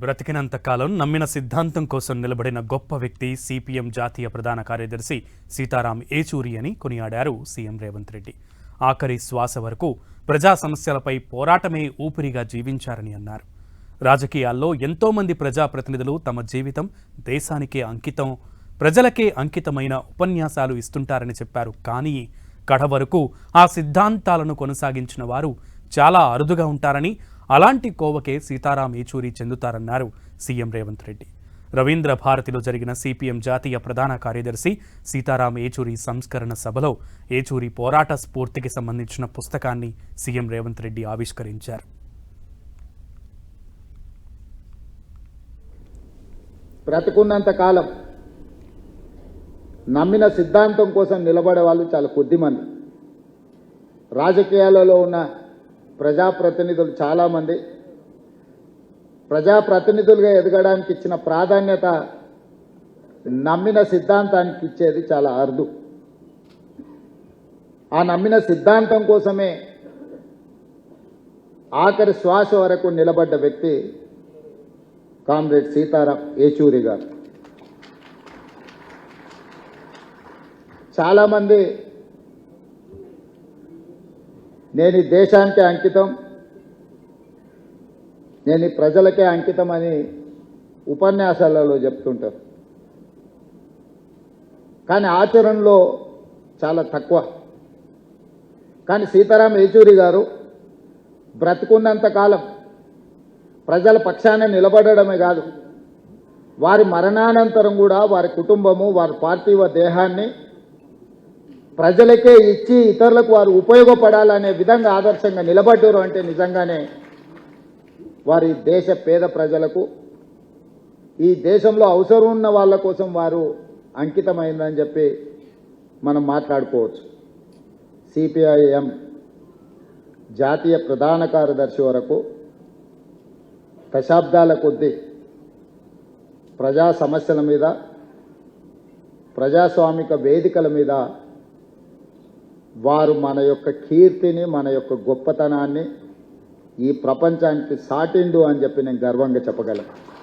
బ్రతికినంత కాలం నమ్మిన సిద్ధాంతం కోసం నిలబడిన గొప్ప వ్యక్తి సిపిఎం జాతీయ ప్రధాన కార్యదర్శి సీతారాం ఏచూరి అని కొనియాడారు సీఎం రేవంత్ రెడ్డి. ఆఖరి శ్వాస వరకు ప్రజా సమస్యలపై పోరాటమే ఊపిరిగా జీవించారని అన్నారు. రాజకీయాల్లో ఎంతోమంది ప్రజాప్రతినిధులు తమ జీవితం దేశానికే అంకితం ప్రజలకే అంకితమైన ఉపన్యాసాలు ఇస్తుంటారని చెప్పారు. కానీ కడ వరకు ఆ సిద్ధాంతాలను కొనసాగించిన వారు చాలా అరుదుగా ఉంటారని అలాంటి కోవకే సీతారాం ఏచూరి చెందుతారన్నారు సీఎం రేవంత్ రెడ్డి. రవీంద్ర భారతిలో జరిగిన సిపిఎం జాతీయ ప్రధాన కార్యదర్శి సీతారాం ఏచూరి సంస్కరణ సభలో ఏచూరి పోరాట స్ఫూర్తికి సంబంధించిన పుస్తకాన్ని సీఎం రేవంత్ రెడ్డి ఆవిష్కరించారు. బ్రతుకున్నంత కాలం నమ్మిన సిద్ధాంతం కోసం నిలబడే వాళ్ళు చాలా కొద్దిమంది. రాజకీయాలలో ఉన్న ప్రజాప్రతినిధులు చాలామంది. ప్రజాప్రతినిధులుగా ఎదగడానికి ఇచ్చిన ప్రాధాన్యత నమ్మిన సిద్ధాంతానికి ఇచ్చేది చాలా అరుదు. ఆ నమ్మిన సిద్ధాంతం కోసమే ఆఖరి శ్వాస వరకు నిలబడ్డ వ్యక్తి కామ్రేడ్ సీతారాం ఏచూరి గారు. చాలామంది నేను ఈ దేశానికి అంకితం. నేను ఈ ప్రజలకే అంకితం అని ఉపన్యాసాలలో చెప్తుంటారు. కానీ ఆచరణలో చాలా తక్కువ. కానీ సీతారాం ఏచూరి గారు బ్రతుకున్నంత కాలం ప్రజల పక్షాన నిలబడడమే కాదు వారి మరణానంతరం కూడా వారి కుటుంబము వారి పార్థివ దేహాన్ని ప్రజలకే ఇచ్చి ఇతరులకు వారు ఉపయోగపడాలనే విధంగా ఆదర్శంగా నిలబడ్డారు అంటే నిజంగానే వారి దేశ పేద ప్రజలకు ఈ దేశంలో అవసరం ఉన్న వాళ్ళ కోసం వారు అంకితమైందని చెప్పి మనం మాట్లాడుకోవచ్చు. సిపిఐఎం జాతీయ ప్రధాన కార్యదర్శి వరకు దశాబ్దాల కొద్దీ ప్రజా సమస్యల మీద ప్రజాస్వామిక వేదికల మీద వారు మన యొక్క కీర్తిని మన యొక్క గొప్పతనాన్ని ఈ ప్రపంచానికి సాటిండు అని చెప్పి నేను గర్వంగా చెప్పగలను.